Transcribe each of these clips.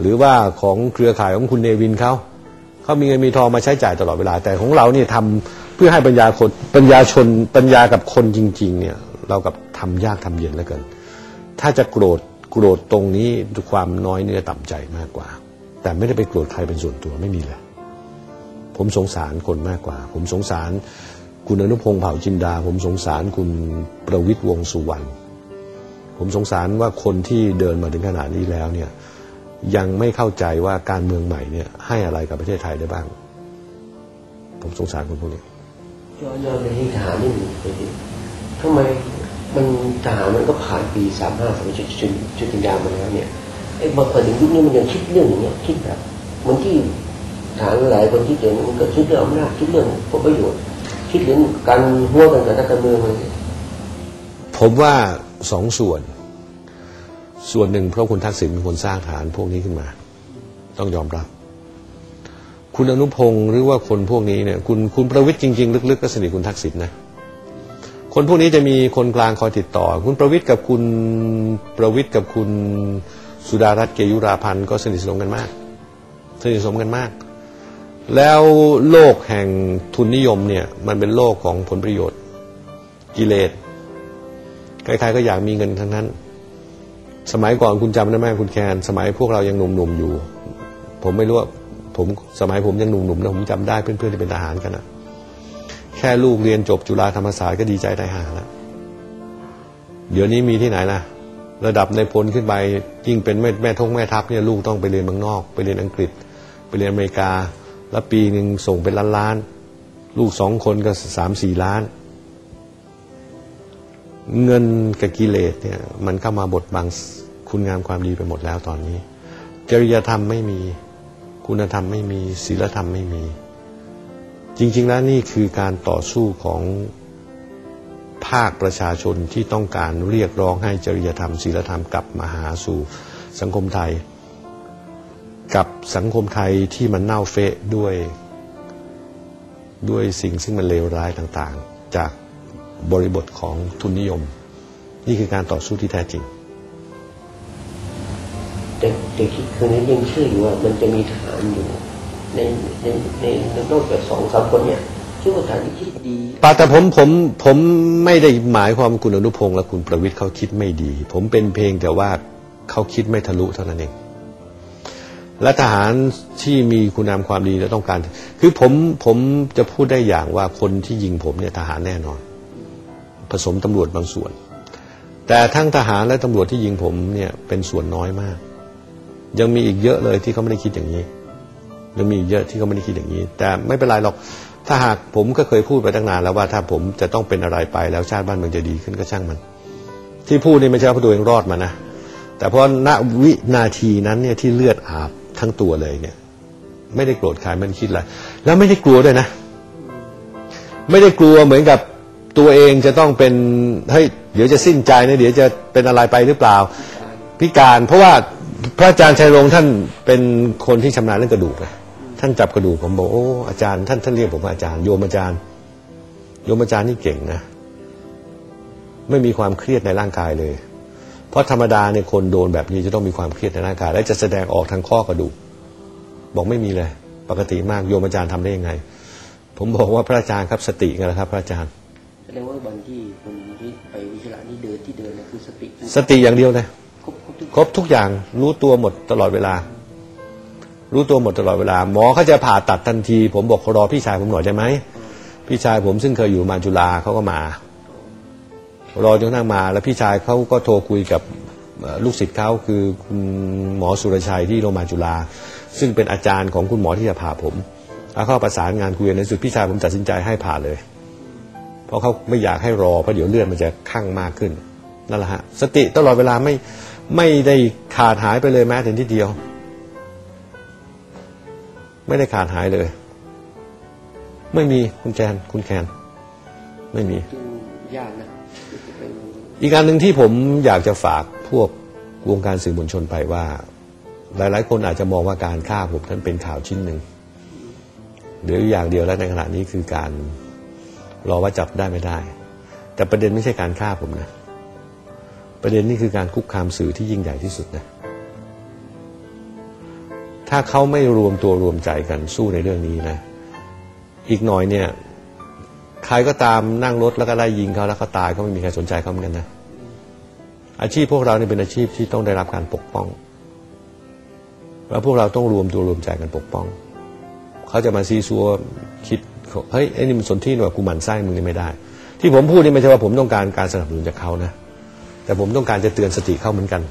หรือว่าของเครือข่ายของคุณเนวินเขาเขามีเงินมีทองมาใช้จ่ายตลอดเวลา แต่ของเราเนี่ยทำเพื่อให้ปัญญาคนปัญญาชนปัญญากับคนจริง ๆ เนี่ยเรากับทำยากทำเย็นแล้วกันถ้าจะโกรธโกรธตรงนี้ด้วยความน้อยเนื้อต่ำใจมากกว่า แต่ไม่ได้ไปโกรธใครเป็นส่วนตัวไม่มีเลยผมสงสารคนมากกว่า ผมสงสารคุณอนุพงษ์เผ่าจินดา ผมสงสารคุณประวิตยวงสุวรรณผมสงสารว่าคนที่เดินมาถึงขนาดนี้แล้วเนี่ย ยังไม่เข้าใจว่าการเมืองใหม่เนี่ยให้อะไรกับประเทศไทยได้บ้าง ผมสงสารคนพวกนี้ย้อนย้อนไปที่ทหารนี่ทำไมมันทหารมันก็ผ่านปีสามห้าสามจุดจุดจุดยามาแล้วเนี่ยไอ้บางคนถึงยุคนี้มันยังคิดเรื่องอย่างเงี้ยคิดแบบเหมือนที่ทหารหลายคนที่เก่งมันก็คิดเรื่องอำนาจคิดเรื่องผลประโยชน์ คิดเรื่องการหัวกันกับนักการเมืองอะไรเนี่ยผมว่าสองส่วน ส่วนหนึ่งเพราะคุณทักษิณเป็นคนสร้างฐานพวกนี้ขึ้นมา ต้องยอมรับ คุณอนุพงศ์หรือว่าคนพวกนี้เนี่ยคุณคุณประวิทย์จริง ๆ ลึกๆก็สนิทคุณทักษิณนะคนพวกนี้จะมีคนกลางคอยติดต่อ คุณประวิทย์กับคุณประวิทย์กับคุณสุดารัตน์เกยุราพันธ์ก็สนิทสนมกันมาก สนิทสนมกันมาก แล้วโลกแห่งทุนนิยมเนี่ยมันเป็นโลกของผลประโยชน์กิเลสใครๆก็อยากมีเงินทั้งนั้น สมัยก่อนคุณจำได้ไหมคุณแคน สมัยพวกเรายังหนุ่มๆอยู่ ผมไม่รู้ว่าผมสมัยผมยังหนุ่มๆนะผมจำได้เพื่อนๆที่เป็นทหารกันนะแค่ลูกเรียนจบจุฬาธรรมศาสตร์ก็ดีใจได้หาแล้วเดี๋ยวนี้มีที่ไหนล่ะ ระดับในพลขึ้นไปยิ่งเป็นแม่แม่ทงแม่ทัพเนี่ยลูกต้องไปเรียนเมืองนอก ไปเรียนอังกฤษ ไปเรียนอเมริกา แล้วปีหนึ่งส่งเป็นล้านล้านๆลูกสองคนก็สามสี่ล้าน เงินกับกิเลสเนี่ยมันเข้ามาบดบังคุณงามความดีไปหมดแล้วตอนนี้ จริยธรรมไม่มีคุณธรรมไม่มีศีลธรรมไม่มี จริง ๆ แล้วนี่คือการต่อสู้ของภาคประชาชนที่ต้องการเรียกร้องให้จริยธรรมศีลธรรมกลับมาหาสู่สังคมไทย กับสังคมไทยที่มันเน่าเฟะด้วย ด้วยสิ่งซึ่งมันเลวร้ายต่างๆ จาก บริบทของทุนนิยม นี่คือการต่อสู้ที่แท้จริงแต่แต่คิดคืนนี้ยังเชื่ออยู่ว่ามันจะมีทหารอยู่ในในในในนอกจากสองสามคนเนี่ยชื่อว่าทหารที่คิดดีปาแต่ผมผมผมไม่ได้หมายความว่าคุณอนุพงศ์และคุณประวิทย์เขาคิดไม่ดี ผมเป็นเพลงแต่ว่าเขาคิดไม่ทะลุเท่านั้นเองและทหารที่มีคุณงามความดีและต้องการ คือผมผมจะพูดได้อย่างว่าคนที่ยิงผมเนี่ยทหารแน่นอน ผสมตำรวจบางส่วน แต่ทั้งทหารและตำรวจที่ยิงผมเนี่ยเป็นส่วนน้อยมาก ยังมีอีกเยอะเลยที่เขาไม่ได้คิดอย่างนี้ยังมีอีกเยอะที่เขาไม่ได้คิดอย่างนี้ แต่ไม่เป็นไรหรอกถ้าหากผมก็เคยพูดไปตั้งนานแล้วว่าถ้าผมจะต้องเป็นอะไรไปแล้วชาติบ้านเมืองจะดีขึ้นก็ช่างมัน ที่พูดนี่ไม่ใช่เพราะตัวเองรอดมานะแต่เพราะณวินาทีนั้นเนี่ยที่เลือดอาบทั้งตัวเลยเนี่ย ไม่ได้โกรธใครไม่ได้คิดอะไรแล้วไม่ได้กลัวด้วยนะ ไม่ได้กลัวเหมือนกับ ตัวเองจะต้องเป็นเฮ้ยเดี๋ยวจะสิ้นใจนะเดี๋ยวจะเป็นอะไรไปหรือเปล่า พิการเพราะว่าพระอาจารย์ชัยรงค์ท่านเป็นคนที่ชำนาญเรื่องกระดูกนะท่านจับกระดูกผมบอกโอ้อาจารย์ท่านท่านเรียกผมว่าอาจารย์โยมอาจารย์ โยมอาจารย์นี่เก่งนะไม่มีความเครียดในร่างกายเลย เพราะธรรมดาเนี่ยคนโดนแบบนี้จะต้องมีความเครียดในร่างกาย และจะแสดงออกทางข้อกระดูก บอกไม่มีเลย ปกติมากโยมอาจารย์ทำได้ยังไง ผมบอกว่าพระอาจารย์ครับสติไงล่ะครับ พระอาจารย์ ดงว่าวันที่คนที่ไปวิชานี่เดินที่เดินนะคือสติสติอย่างเดียวเลยครบครบทุกครบทุกอย่างรู้ตัวหมดตลอดเวลา รู้ตัวหมดตลอดเวลา หมอเขาจะผ่าตัดทันที ผมบอกรอพี่ชายผมหน่อยได้ไหมพี่ชายผมซึ่งเคยอยู่มาจุฬาเขาก็มา รอจนกระทั่งมา แล้วพี่ชายเขาก็โทรคุยกับเอ่อลูกศิษย์เขาคือคุณหมอสุรชัยที่โรงพยาบาลจุฬาซึ่งเป็นอาจารย์ของคุณหมอที่จะผ่าผมแล้วเข้าประสานงานคุยกันในสุดพี่ชายผมตัดสินใจให้ผ่าเลย เพราะเขาไม่อยากให้รอเพราะเดี๋ยวเลือดมันจะคั่งมากขึ้นนั่นแหละฮะสติตลอดเวลาไม่ไม่ได้ขาดหายไปเลยแม้แต่นิดเดียว ไม่ได้ขาดหายเลย ไม่มีคุณแจนคุณแคน ไม่มีจึงยากนะจะเป็นอีกการหนึ่งที่ผมอยากจะฝากพวกวงการสื่อมวลชนไปว่า หลาย ๆ คนอาจจะมองว่าการฆ่าผมนั้นเป็นข่าวชิ้นหนึ่งเหลืออยู่อย่างเดียวแล้วในขณะนี้คือการ รอว่าจับได้ไม่ได้ แต่ประเด็นไม่ใช่การฆ่าผมนะ ประเด็นนี่คือการคุกคามสื่อที่ยิ่งใหญ่ที่สุดนะ ถ้าเขาไม่รวมตัวรวมใจกันสู้ในเรื่องนี้นะ อีกหน่อยเนี่ยใครก็ตามนั่งรถแล้วก็ไล่ยิงเขาแล้วเขาตายก็ไม่มีใครสนใจเขาเหมือนกันนะ อาชีพพวกเราเนี่ยเป็นอาชีพที่ต้องได้รับการปกป้องแล้วพวกเราต้องรวมตัวรวมใจกันปกป้อง เขาจะมาซีซัวคิด เฮ้ยไอ้นี่มันสนที่หน่วยกูหมั่นไส้มึงนี่ไม่ได้ ที่ผมพูดนี่ไม่ใช่ว่าผมต้องการการสนับสนุนจากเขานะ แต่ผมต้องการจะเตือนสติเขาเหมือนกัน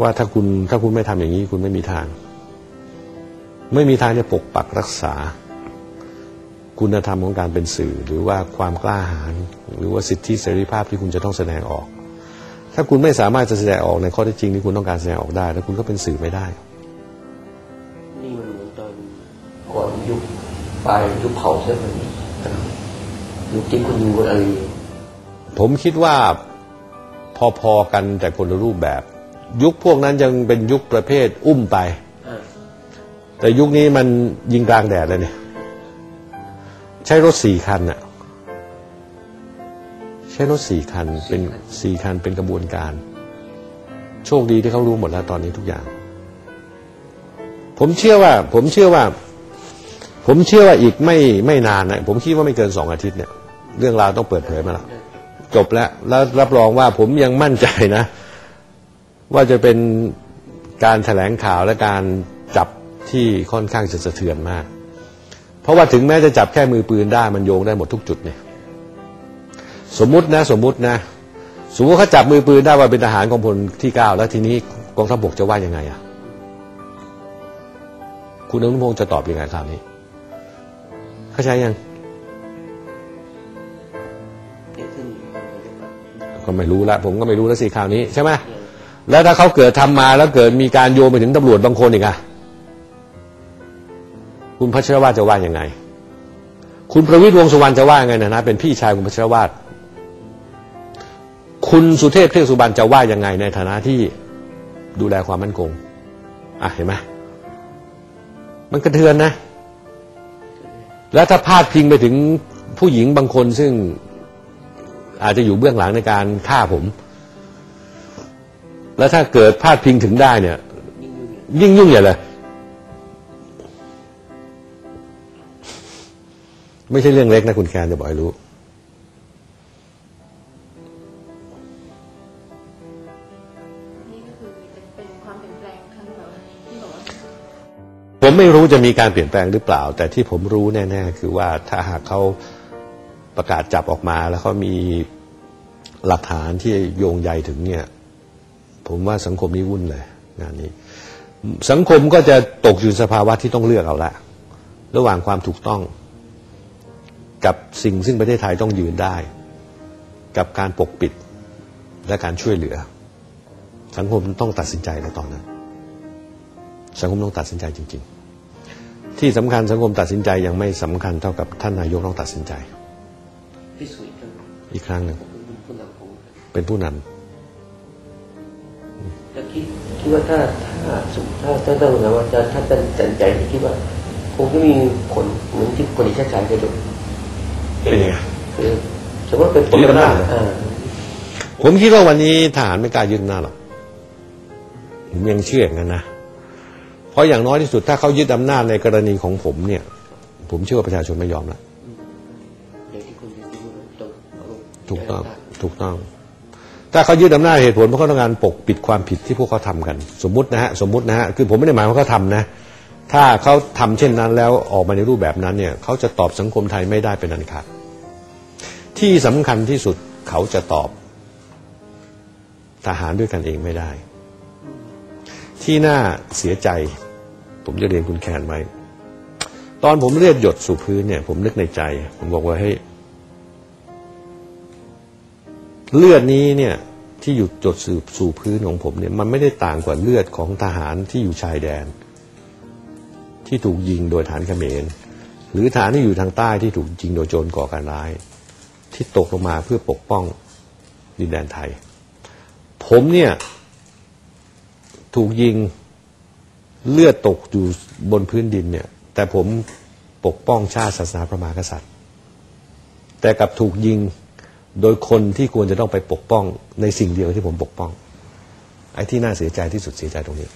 ว่าถ้าคุณถ้าคุณไม่ทำอย่างนี้คุณไม่มีทาง ไม่มีทางจะปกปักรักษา คุณธรรมของการเป็นสื่อ หรือว่าความกล้าหาญหรือว่าสิทธิเสรีภาพที่คุณจะต้องแสดงออก ถ้าคุณไม่สามารถจะแสดงออกในข้อเท็จจริงที่คุณต้องการแสดงออกได้ แล้วคุณก็เป็นสื่อไม่ได้ ก่อนยุคปลายยุคเผาเส้นมันยุคที่คุณยูอะไรผมคิดว่าพอๆกันแต่คนละรูปแบบ ยุคพวกนั้นยังเป็นยุคประเภทอุ้มไป แต่ยุคนี้มันยิงกลางแดดเลยเนี่ย ใช้รถสี่คันน่ะใช้รถสี่คันเป็นสี่คันเป็นกระบวนการ โชคดีที่เขารู้หมดแล้วตอนนี้ทุกอย่าง ผมเชื่อว่า ผมเชื่อว่า ผมเชื่อว่าอีกไม่ไม่นานนะผมคิดว่าไม่เกินสองอาทิตย์เนี่ย เรื่องราวต้องเปิดเผยมาแล้วจบแล้วแล้วรับรองว่าผมยังมั่นใจนะ ว่าจะเป็นการแถลงข่าวและการจับที่ค่อนข้างจะสะเทือนมาก เพราะว่าถึงแม้จะจับแค่มือปืนได้มันโยงได้หมดทุกจุดเนี่ยสมมุตินะ สมมุตินะ สมมติเขาจับมือปืนได้ว่าเป็นทหารของพลที่เก้าแล้วทีนี้กองทัพบกจะว่ายังไงอะ คุณอนุพงศ์จะตอบยังไงคราวนี้ เข้าใจยังก็ไม่รู้ละผมก็ไม่รู้แล้วสิคราวนี้ใช่ไหมแล้วถ้าเขาเกิดทำมาแล้วเกิดมีการโยงไปถึงตำรวจบางคนอีกอะคุณพัชรวาจะว่ายังไง คุณประวิตรวงสุวรรณจะว่ายังไงนะนะเป็นพี่ชายคุณพัชรวาคุณสุเทพเทือกสุบรรณจะว่ายังไงในฐานะที่ดูแลความมั่นคงอะเห็นไหมมันกระเทือนนะ แล้วถ้าพาดพิงไปถึงผู้หญิงบางคนซึ่งอาจจะอยู่เบื้องหลังในการฆ่าผม แล้วถ้าเกิดพาดพิงถึงได้เนี่ย ยิ่งยุ่งใหญ่เลย ไม่ใช่เรื่องเล็กนะคุณแคนจะบอกให้รู้ ผมไม่รู้จะมีการเปลี่ยนแปลงหรือเปล่า แต่ที่ผมรู้แน่ๆคือว่าถ้าหากเขาประกาศจับออกมา แล้วเขามีหลักฐานที่โยงใยถึงเนี่ย ผมว่าสังคมนี้วุ่นเลยงานนี้ สังคมก็จะตกอยู่ในสภาวะที่ต้องเลือกเอาละระหว่างความถูกต้อง กับสิ่งซึ่งประเทศไทยต้องยืนได้ กับการปกปิดและการช่วยเหลือ สังคมต้องตัดสินใจในตอนนั้น สังคมต้องตัดสินใจจริง ๆ ที่สำคัญสังคมตัดสินใจยังไม่สำคัญเท่ากับท่านนายกต้องตัดสินใจพิสูจน์กันอีกครั้งหนึ่งเป็นผู้นำของเป็นผู้นำจะคิดคิดว่าถ้าถ้าสุถ้าถ้าต้องนะว่าจะถ้าตัดสินใจคิดว่าคงจะมีผลเหมือนที่คนที่ชาติชายเคยโดนเป็นยังไงคือสมมติเป็นผลยึดอำนาจอ่าผมคิดว่าวันนี้ทหารไม่กล้ายึดอำนาจหรอกผมยังเชื่ออย่างนั้นนะเพ ราะอย่างน้อยที่สุดถ้าเขายึดอำนาจในกรณีของผมเนี่ย ผมเชื่อว่าประชาชนไม่ยอมละถูกต้องถูกต้อง ถ้าเขายึดอำนาจเหตุผลเพราะเขาต้องการปกปิดความผิดที่พวกเขาทำกัน สมมตินะฮะสมมตินะฮะคือผมไม่ได้หมายว่าเขาทำนะ ถ้าเขาทำเช่นนั้นแล้วออกมาในรูปแบบนั้นเนี่ยเขาจะตอบสังคมไทยไม่ได้เป็นอันขาดที่สำคัญที่สุดเขาจะตอบทหารด้วยกันเองไม่ได้ ที่น่าเสียใจ ผมจะเรียนคุณแคนไว้ ตอนผมเลือดหยดสู่พื้นเนี่ย ผมนึกในใจ ผมบอกว่าเฮ้ยเลือดนี้เนี่ยที่อยู่จดสืบสู่พื้นของผมเนี่ยมันไม่ได้ต่างกว่าเลือดของทหารที่อยู่ชายแดน ที่ถูกยิงโดยฐานเขมร หรือฐานที่อยู่ทางใต้ที่ถูกยิงโดยโจรก่อการร้าย ที่ตกลงมาเพื่อปกป้องดินแดนไทย ผมเนี่ยถูกยิง เลือดตกอยู่บนพื้นดินเนี่ย แต่ผมปกป้องชาติศาสนาพระมหากษัตริย์ แต่กลับถูกยิงโดยคนที่ควรจะต้องไปปกป้องในสิ่งเดียวที่ผมปกป้อง ไอ้ที่น่าเสียใจที่สุดเสียใจตรงนี้